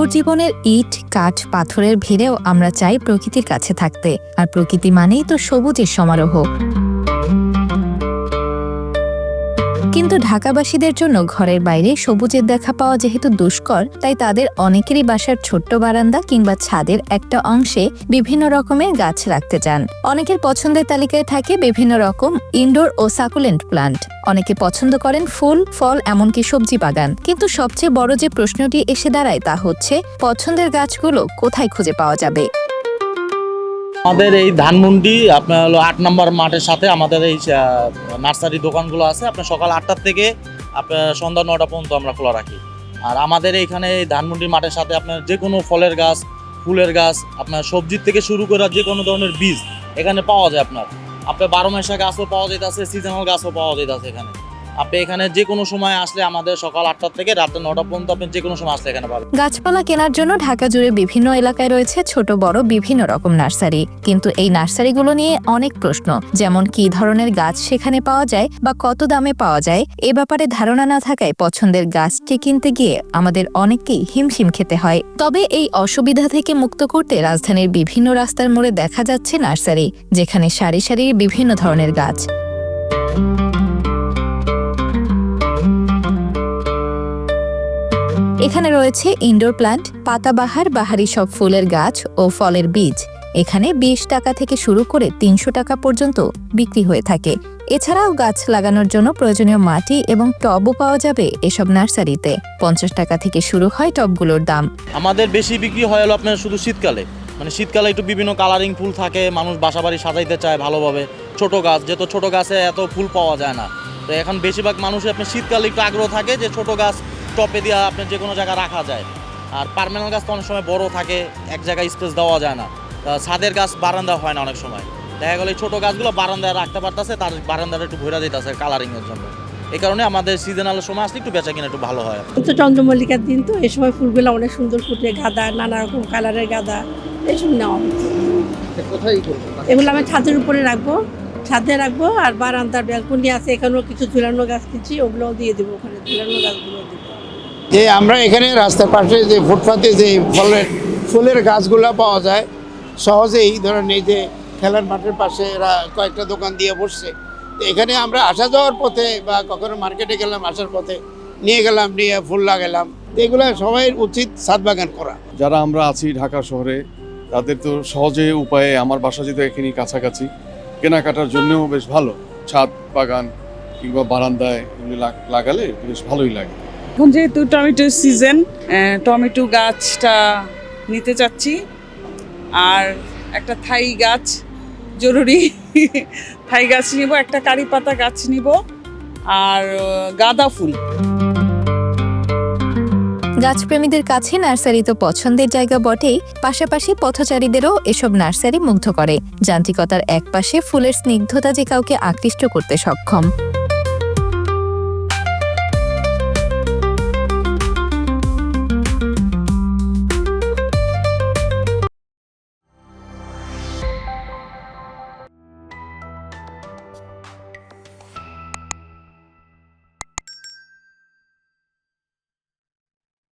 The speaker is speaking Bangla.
শহর জীবনের ইট, কাঠ, পাথরের ভিড়েও আমরা চাই প্রকৃতির কাছে থাকতে। আর প্রকৃতি মানেই তো সবুজের সমারোহ। কিন্তু ঢাকাবাসীদের জন্য ঘরের বাইরে সবুজের দেখা পাওয়া যেহেতু দুষ্কর, তাই তাদের অনেকেরই বাসার ছোট্ট বারান্দা কিংবা ছাদের একটা অংশে বিভিন্ন রকমের গাছ রাখতে চান। অনেকের পছন্দের তালিকায় থাকে বিভিন্ন রকম ইনডোর ও সাকুলেন্ট প্লান্ট। অনেকে পছন্দ করেন ফুল, ফল, এমনকি সবজি বাগান। কিন্তু সবচেয়ে বড় যে প্রশ্নটি এসে দাঁড়ায় তা হচ্ছে, পছন্দের গাছগুলো কোথায় খুঁজে পাওয়া যাবে? আমাদের এই ধানমন্ডি, আপনার হলো আট নম্বর মাঠের সাথে আমাদের এই নার্সারি দোকানগুলো আছে। আপনার সকাল আটটার থেকে আপনার সন্ধ্যা নটা পর্যন্ত আমরা খোলা রাখি। আর আমাদের এইখানে এই ধানমন্ডি মাঠের সাথে আপনার যে কোনো ফলের গাছ, ফুলের গাছ, আপনার সবজির থেকে শুরু করে যে কোনো ধরনের বীজ এখানে পাওয়া যায় আপনার। আপনার বারো মাসা গাছও পাওয়া যাইতেছে সিজনাল গাছও পাওয়া যাইতেছে এখানে। আপনি এখানে যে কোনো সময় আসলে আমাদের সকাল আটটার থেকে রাত নটা পর্যন্ত আপনি যে কোনো সময় আসলে এখানে পাবেন। গাছপালা কেনার জন্য ঢাকা জুড়ে বিভিন্ন এলাকায় রয়েছে ছোট, বড়, বিভিন্ন রকম নার্সারি। কিন্তু এই নার্সারিগুলো নিয়ে অনেক প্রশ্ন, যেমন কি ধরনের গাছ সেখানে পাওয়া যায় বা কত দামে পাওয়া যায়? এ ব্যাপারে ধারণা না থাকায় পছন্দের গাছটি কিনতে গিয়ে আমাদের অনেককেই হিমশিম খেতে হয়। তবে এই অসুবিধা থেকে মুক্ত করতে রাজধানীর বিভিন্ন রাস্তার মোড়ে দেখা যাচ্ছে নার্সারি, যেখানে সারি সারি বিভিন্ন ধরনের গাছ। এখানে রয়েছে ইনডোর প্ল্যান্ট পাতাবাহার, বাহারি সব ফুলের গাছ ও ফলের বীজ। এখানে বিশ টাকা থেকে শুরু করে তিনশো টাকা পর্যন্ত বিক্রি হয়ে থাকে। এছাড়াও গাছ লাগানোর জন্য প্রয়োজনীয় মাটি এবং টবও পাওয়া যাবে এসব নার্সারিতে। পঞ্চাশ টাকা থেকে শুরু হয় টবগুলোর দাম। আমাদের বেশি বিক্রি হয় হলো আপনার শুধু শীতকালে। মানে শীতকালে একটু বিভিন্ন কালারিং ফুল থাকে, মানুষ বাসা বাড়ি সাজাইতে চায় ভালোভাবে। ছোট গাছ, যেহেতু ছোট গাছে এত ফুল পাওয়া যায় না। তো এখন বেশিরভাগ মানুষ আপনার শীতকালে একটু আগ্রহ থাকে যে ছোট গাছ টপে দিয়ে আপনার যে কোনো জায়গায় রাখা যায়। আর পার্মানেন্ট গাছ তো অনেক সময় বড় থাকে এক জায়গায় স্পেস দেওয়া যায় না। ছাদের গাছ বারান্দা হয় না অনেক সময়। দেখা গেলো এই ছোটো গাছগুলো বারান্দায় রাখতে পারতেছে তার বারান্দাটা একটু ভরে দিতেছে কালারিংয়ের জন্য। এই কারণে আমাদের সিজনাল সময় আসলে একটু বেচা কিনা একটু ভালো হয়। তো চন্দ্রমল্লিকার দিন তো এই সময় ফুলগুলো অনেক সুন্দর ফুটে গাঁদা নানা রকম কালারের গাঁদা এইসব নেওয়া হচ্ছে। কোথায় এগুলো আমি ছাদের উপরে রাখব ছাদে রাখব আর বারান্দার ব্যালকনি আছে এখানেও কিছু ঝুলানো গাছ কিনছি ওগুলোও দিয়ে দেবো ওখানে ঝুলানো গাছগুলো দেবো। যে আমরা এখানে রাস্তার পাশে যে ফুটপাতে যে ফলের, ফুলের গাছগুলো পাওয়া যায়, সহজেই ধরেন এই যে খেলার মাঠের পাশে এরা কয়েকটা দোকান দিয়ে বসছে। তো এখানে আমরা আসা যাওয়ার পথে বা কখনো মার্কেটে গেলাম, আসার পথে নিয়ে গেলাম, নিয়ে ফুল লাগালাম। এগুলো সবাই উচিত ছাদ বাগান করা। যারা আমরা আছি ঢাকা শহরে, তাদের তো সহজে উপায়ে আমার বাসা যেহেতু এখানেই কাছাকাছি, কেনাকাটার জন্যও বেশ ভালো। ছাদ বাগান কিংবা বারান্দায় এগুলি লাগালে বেশ ভালোই লাগে। এখন যেহেতু টমেটোর সিজন টমেটো গাছটা নিতে চাচ্ছি। আর একটা থাই গাছ, জরুরি। থাই গাছ নিব, একটা কারি পাতা গাছ নিব, আর গাঁদা ফুল। গাছপ্রেমীদের কাছে নার্সারি তো পছন্দের জায়গা বটেই, পাশাপাশি পথচারীদেরও এসব নার্সারি মুগ্ধ করে। যান্ত্রিকতার একপাশে ফুলের স্নিগ্ধতা যে কাউকে আকৃষ্ট করতে সক্ষম।